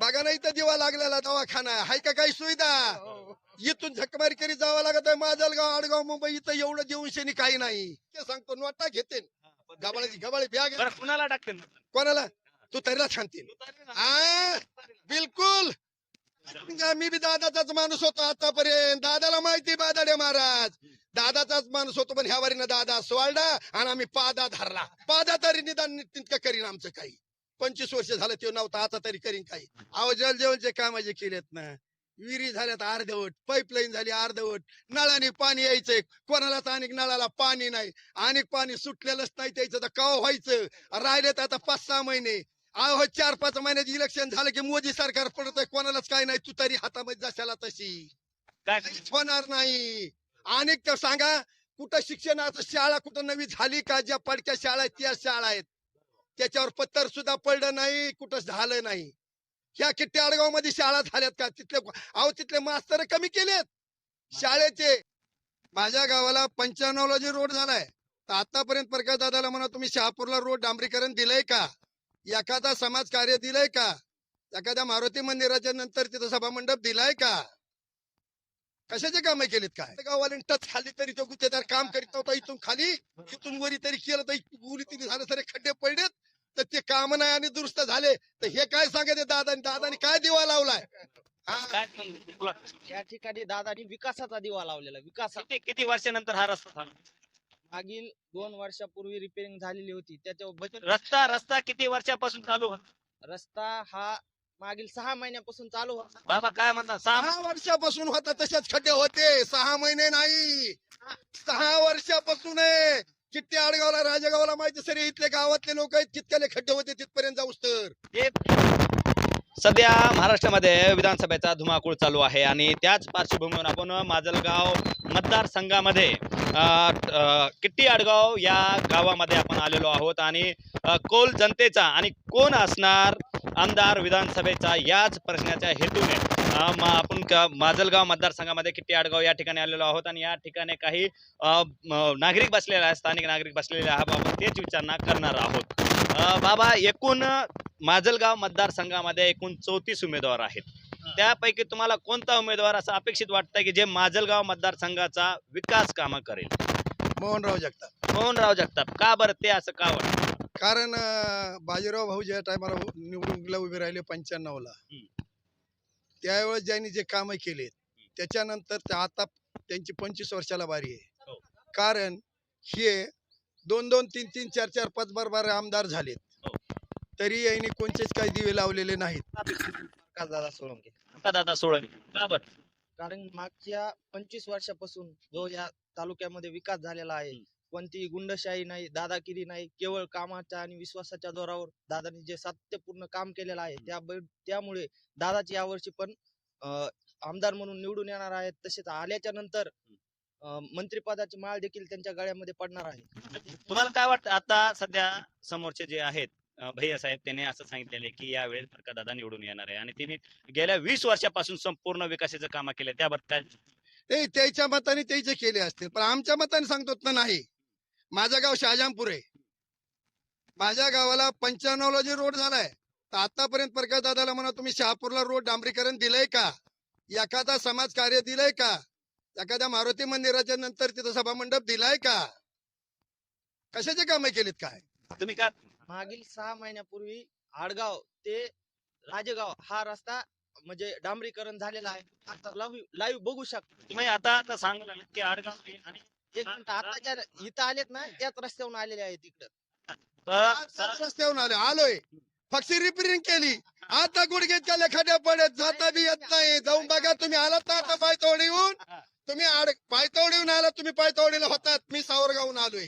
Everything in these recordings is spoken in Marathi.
बघा ना इथं दिवा लागलेला दवाखाना आहे. का काही सुविधा? इथून झकमारी करीत जावं लागत आहे. माजलगाव आडगाव मुंबई इथं एवढं देऊन शनी काही नाही. ते सांगतो नोटा घेते. गबाळाची गबाळी बॅग बरं कुणाला टाकते? कोणाला? तू तरीला छानतील बिलकुल. मी बी दादाचाच माणूस होतो आतापर्यंत. दादाला माहिती बादाडे महाराज. दादाचाच माणूस होतो पण ह्या वारीनं दादा सोळडा आणि आम्ही पादा धरला. पादा तरी निदान तितकं करीन आमचं काही. पंचवीस वर्ष झालं ते नव्हतं आता तरी करीन काही. अहो जल जेवणचे कामाचे केलेत ना विहिरी झाल्यात अर्धवट पाईपलाईन झाली अर्धवट नळाने पाणी यायचंय. कोणालाच अनेक नळाला पाणी नाही. अनेक पाणी सुटलेलंच नाही त्याचं तर कवा व्हायचं? राहिलेत आता पाच सहा महिने. अहो चार पाच महिन्यात इलेक्शन झालं की मोदी सरकार पडत आहे कोणालाच काय नाही. तू तरी हातामध्ये जशाला तशी. काय? काहीच होणार नाही. अनेक तर सांगा कुठं शिक्षणाचं शाळा कुठं नवी झाली का? ज्या पडक्या शाळा आहेत त्या शाळा आहेत. त्याच्यावर पत्तर सुद्धा पडलं नाही कुठं झालं नाही. ह्या किट्टी आडगावमध्ये शाळा झाल्यात का? तिथले अहो तिथले मास्तर कमी केलेत. शाळेचे माझ्या गावाला पंच्याण्णवला जे रोड झालाय तर आतापर्यंत प्रकाश दादाला म्हणा तुम्ही शहापूरला रोड डांबरीकरण दिलंय का? एखादा समाज कार्य दिलंय का? एखाद्या मारुती मंदिराच्या नंतर तिथं सभा मंडप दिलाय का? कशाचे कामं केलेत काय? गावाला टच खाली तरी तो गुत्तेदार काम करीत नव्हता इथून खाली. इथून वरी तरी केलं तर गुली तिने झालं सर खड्डे पडले. काम नाही आणि दुरुस्त झाले तर हे काय सांगायचे दादानी दादानी काय दिवा लावलाय हा? काय सांगू तुला? या ठिकाणी दादानी विकासाचा दिवा लावलेला विकासा किती किती वर्षानंतर हा रस्ता झाला? मागील दोन वर्षापूर्वी रिपेअरिंग झालेली होती त्याच्यावर बचत रस्ता रस्ता किती वर्षापासून चालू होता? रस्ता हा मागील सहा महिन्यापासून चालू होता बाबा काय म्हणता सहा सहा वर्षापासून होता तसेच खड्डे होते सहा महिने नाही सहा वर्षापासून आहे चिट्टी आडगावला राजेगावला माहिती सर इथले गावातले लोक आहेत तितक्याले खड्डे होते तिथपर्यंत जाऊस तर. सध्या महाराष्ट्रामध्ये विधानसभेचा धुमाकूळ चालू आहे आणि त्याच पार्श्वभूमीवर आपण माजलगाव मतदारसंघामध्ये किट्टी आडगाव या गावामध्ये आपण आलेलो आहोत आणि कोल जनतेचा आणि कोण असणार आमदार विधानसभेचा याच प्रश्नाच्या हेतूने? आपण क- माजलगाव मतदारसंघामध्ये किट्टी आडगाव या ठिकाणी आलेलो आहोत आणि या ठिकाणी काही नागरिक बसलेले आहेत स्थानिक नागरिक बसलेले आहेत आपण तेच विचारणा करणार आहोत. बाबा एकूण माजलगाव मतदारसंघामध्ये एकूण चौतीस उमेदवार आहेत. त्यापैकी तुम्हाला कोणता उमेदवार असं अपेक्षित वाटतं की जे माजलगाव मतदारसंघाचा विकास कामं करेल? मोहनराव जगताप. मोहनराव जगताप का बरं ते असं का वाटतं? कारण बाजीराव भाऊ ज्या टायमाला निवडणुकीला उभे राहिले पंच्याण्णवला. त्यावेळेस ज्यांनी जे कामं केलेत त्याच्यानंतर ते आता त्यांची पंचवीस वर्षाला बारी आहे. हो. कारण हे दोन दोन तीन तीन चार चार पाच बार बार आमदार झालेत. हो. तरी यांनी कोणतेच काही दिवे लावलेले नाहीत. दादा सोळंके. का दादा सोळंके. का बरं? कारण मागच्या पंचवीस वर्षापासून जो या तालुक्यामध्ये विकास झालेला आहे. कोणतीही गुंडशाही नाही दादागिरी नाही केवळ कामाच्या आणि विश्वासाच्या जोरावर दादानी जे सातत्यपूर्ण काम केलेलं आहे त्या त्यामुळे दादाची यावर्षी पण आमदार म्हणून निवडून येणार आहेत. तसेच आल्याच्यानंतर मंत्रिपदाची माळ देखील त्यांच्या गळ्यामध्ये पडणार आहे. तुम्हाला काय वाटतं? आता सध्या समोरचे जे आहेत भैया साहेब त्यांनी असं सांगितलेले की यावेळेस का दादा निवडून येणार आहे आणि त्यांनी गेल्या वीस वर्षापासून संपूर्ण विकासाचं कामं केले. त्याबद्दल त्याच्या मताने त्याचे केले असतील पण आमच्या मताने सांगतो ना नाही. माझं गाव शहाजहानपूर आहे. माझ्या गावाला पंच्याण्णवला जे रोड झालाय. तर आतापर्यंत प्रकाश दादाला म्हणा तुम्ही शहापूरला रोड डांबरीकरण दिलंय का? एखादा समाज कार्य दिलंय का? एखाद्या मारुती मंदिराच्या नंतर तिथं सभा मंडप दिलाय का? कशाचे कामं केलीत काय? तुम्ही काय मागील सहा महिन्यापूर्वी आडगाव ते राजेगाव हा रस्ता म्हणजे डांबरीकरण झालेला आहे. आता लाईव्ह बघू शकता. तुम्ही आता आता सांगू की आडगाव आणि एक मिनिट आता ज्या इथं आलेत ना त्याच रस्त्यावरून आलेले आहेत इकडं. रस्त्यावरून आले. आलोय. फक्त रिपेरिंग केली. आता गुडघेत का लेखाड्या पडत जाता बी येत नाही. जाऊन बघा तुम्ही आलात ना आता पायतवडीहून तुम्ही आड पायतवडीहून आलात तुम्ही पायतवडीला होतात. मी सावरगावून आलोय.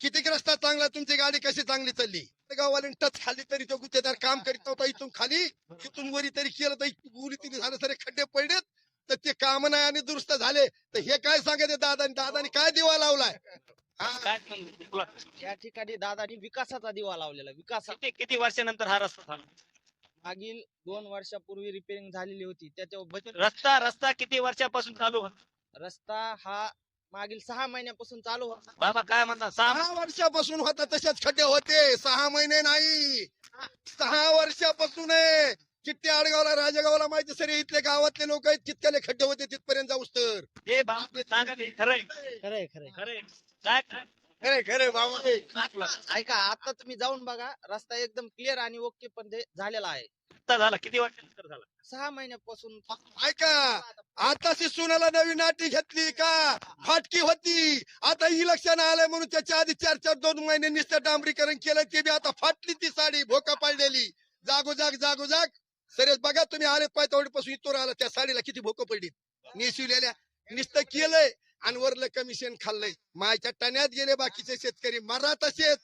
किती रस्ता चांगला तुमची गाडी कशी चांगली चालली? गावाला टच खाली तरी तो गुत्तेदार काम करीत नव्हता इथून खाली. इथून वरी तरी केलं तर गुली तिने झालं सरे खड्डे पडलेत. तर ते काम नाही आणि दुरुस्त झाले तर हे काय सांगायचे दादानी दादानी काय दिवा लावलाय? हा? काय सांगू तुला? या ठिकाणी दादानी विकासाचा दिवा लावलेला विकासा. किती किती वर्षानंतर हा रस्ता झाला? मागील दोन वर्षापूर्वी रिपेअरिंग झालेली होती त्याच्यावर बचत. रस्ता रस्ता किती वर्षापासून चालू होता? रस्ता हा मागील सहा महिन्यापासून चालू होता. बाबा काय म्हणता? सहा सहा वर्षापासून होता तसेच खड्डे होते. सहा महिने नाही. सहा वर्षापासून आहे. किती आडगावला राजेगावला माहिती सर इथले गावातले लोक आहेत कितक्याले खड्डे होते तिथपर्यंत जाऊस तर हे बाप सांगा ते खरंय खरंय खरंय खरंय काय काय? खरे खरे बाबा ऐका आता तुम्ही जाऊन बघा रस्ता एकदम क्लिअर आणि ओके पण ते झालेला आहे. आत्ता झाला किती वर्षानंतर झाला? सहा महिन्यापासून ऐका आताशी सुनाला नवीन नाटी घेतली का? फाटकी होती. आता इलेक्शन आलंय म्हणून त्याच्या आधी चार चार दोन महिने नुसतं डांबरीकरण केलं ते बी आता फाटली ती साडी भोका पडलेली. जागोजाग जागोजाग. सरेच बघा तुम्ही आले पायपासून इथवर आला त्या साडीला किती भोकं पडली नेसविलेल्या नुसतं केलंय आणि वरलं कमिशन खाल्लंय. मायच्या टण्यात गेले बाकीचे शेतकरी मरा तसेच.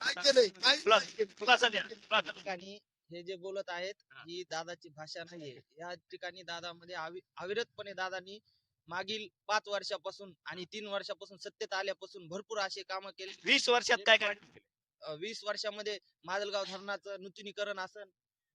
काय केलंय? काय? हे जे बोलत आहेत ही. दादाची भाषा नाहीये. या ठिकाणी दादामध्ये अवि- अविरतपणे दादांनी मागील पाच वर्षापासून आणि तीन वर्षापासून सत्तेत आल्यापासून भरपूर असे कामं केले. वीस वर्षात काय काय वीस वर्षामध्ये माजलगाव धरणाचं नूतनीकरण असन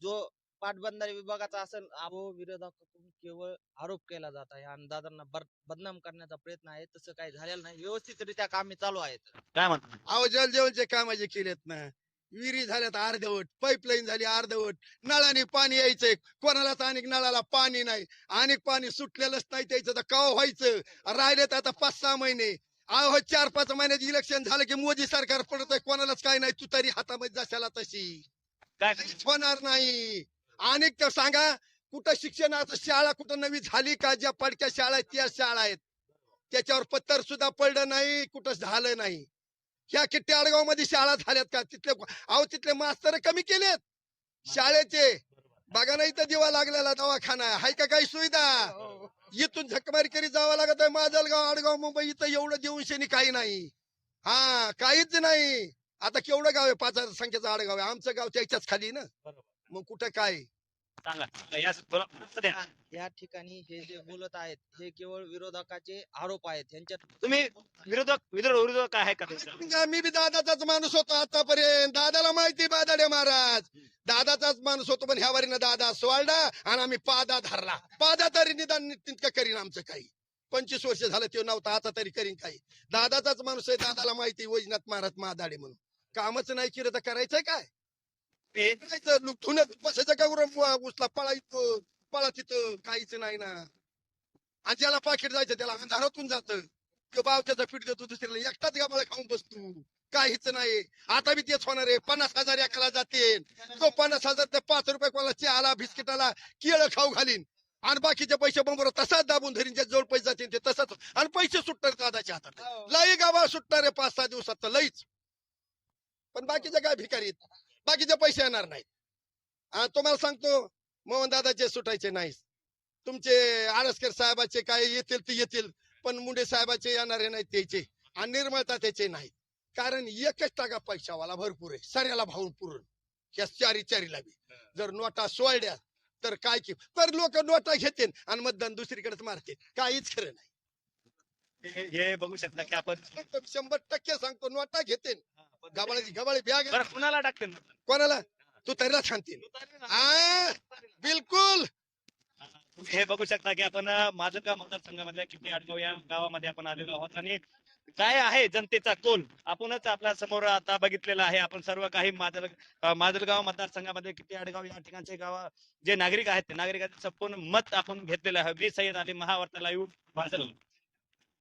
जो पाटबंधारे विभागाचा असेल अहो विरोधकाकडून केवळ आरोप केला जात आहे आणि दादांना बदनाम करण्याचा प्रयत्न आहे. तसं काही झालेलं नाही. व्यवस्थितरित्या कामे चालू आहेत. काय म्हणतो अहो जल जेवणचे कामाचे केलेत ना विहिरी झाल्यात अर्धवट पाईपलाईन झाली अर्धवट. नळाने पाणी यायचंय. कोणालाच अनेक नळाला पाणी नाही. अनेक पाणी सुटलेलंच नाही त्याचं. तर कवा व्हायचं? राहिलेत आता पाच सहा महिने. अहो चार पाच महिन्यात इलेक्शन झालं की मोदी सरकार पडत आहे कोणालाच काय नाही. तू तरी हातामध्ये जशाला तशी. काय? होणार नाही. अनेक तर सांगा कुठं शिक्षणाचं शाळा कुठं नवी झाली का? ज्या पडक्या शाळा आहेत त्या शाळा आहेत. त्याच्यावर पत्तर सुद्धा पडलं नाही कुठं झालं नाही. ह्या किट्टी आडगावमध्ये शाळा झाल्यात का? तिथले अहो तिथले मास्तर कमी केलेत. शाळेचे. बघा नाही तर दिवा लागलेला दवाखाना. आहे का काही सुविधा? इथून झकमारी करीत जावं लागत आहे. माजलगाव आडगाव मुंबई इथं एवढं देऊनशेनी काही नाही. हा काहीच नाही. आता केवढं गाव आहे? पाच हजार संख्येचं आडगाव आहे. आमचं गाव त्याच्याच खाली ना? मग कुठं काय? सांगा. या बोला सध्या. या ठिकाणी हे जे बोलत आहेत हे केवळ विरोधकाचे आरोप आहेत. यांच्यात तुम्ही विरोधक विरोध विरोधक काय आहे का तुमचं? मी बी दादाचाच माणूस होतो आतापर्यंत. दादाला माहिती बादाडे महाराज. दादाचाच माणूस होतो पण ह्या वारीनं दादा सोडला आणि आम्ही पादा धरला. पादा तरी निदान तितकं करीन आमचं काही. पंचवीस वर्ष झालं ते नव्हता आता तरी करीन काही. दादाचाच माणूस आहे दादाला माहिती वैजनाथ महाराज महादाडे म्हणून. कामच नाही केलं तर करायचंय काय? हे करायचं लुटून बसायचं का उरम उचला पळा इथं पळा तिथं काहीच नाही ना. आणि ज्याला पाकिट जायचं त्याला अंधारातून जातं. त्याचा पीठ देतो दुसऱ्याला एकटाच गाबाळा खाऊन बसतो. काहीच नाही. आता बी तेच होणार आहे. पन्नास हजार एकाला जाते. तो पन्नास हजार ते पाच रुपये कोणाला चहाला बिस्किटाला केळं खाऊ घालीन. आणि बाकीचे पैसे बरोबर तसाच दाबून धरीन जे जवळ पैसे जातील ते तसंच. आणि पैसे सुटणार दादाच्या हातात. लई गावा सुटणार आहे पाच सहा दिवसात तर लईच. पण बाकीचे काय भिकारी. बाकीचे पैसे येणार नाहीत. तुम्हाला सांगतो मोहन दादाचे सुटायचे नाही तुमचे आरसकर साहेबाचे काय येतील ते येतील पण मुंडे साहेबाचे येणारे नाहीत त्याचे. आणि निर्मळता त्याचे नाहीत. कारण एकच टाका पैशावाला भरपूर आहे सऱ्याला भाऊन पुरण ह्या चारी चारीला बी. जर नोटा सोळल्या तर काय की तर लोक नोटा घेतील आणि मतदान दुसरीकडेच मारतील. काहीच खरं नाही. हे- बघू शकता की आपण शंभर टक्के सांगतो नोटा घेतील. गबाळाची गबाळी बॅग बरं कुणाला टाकते? कोणाला? तू तरीला आ, बिलकुल. हे बघू शकता की आपण माजलगाव मतदारसंघामधल्या किती आडगाव या गावामध्ये आपण आलेलो आहोत आणि काय आहे जनतेचा कोल? आपणच आपल्यासमोर आता बघितलेला आहे. आपण सर्व काही माजल माजलगाव मतदारसंघामध्ये किती आडगाव या ठिकाणचे गाव जे नागरिक आहेत ते नागरिकांचे संपूर्ण मत आपण घेतलेलं आहे. बी सय्यद अली महावार्ता लाईव्ह माजलगाव.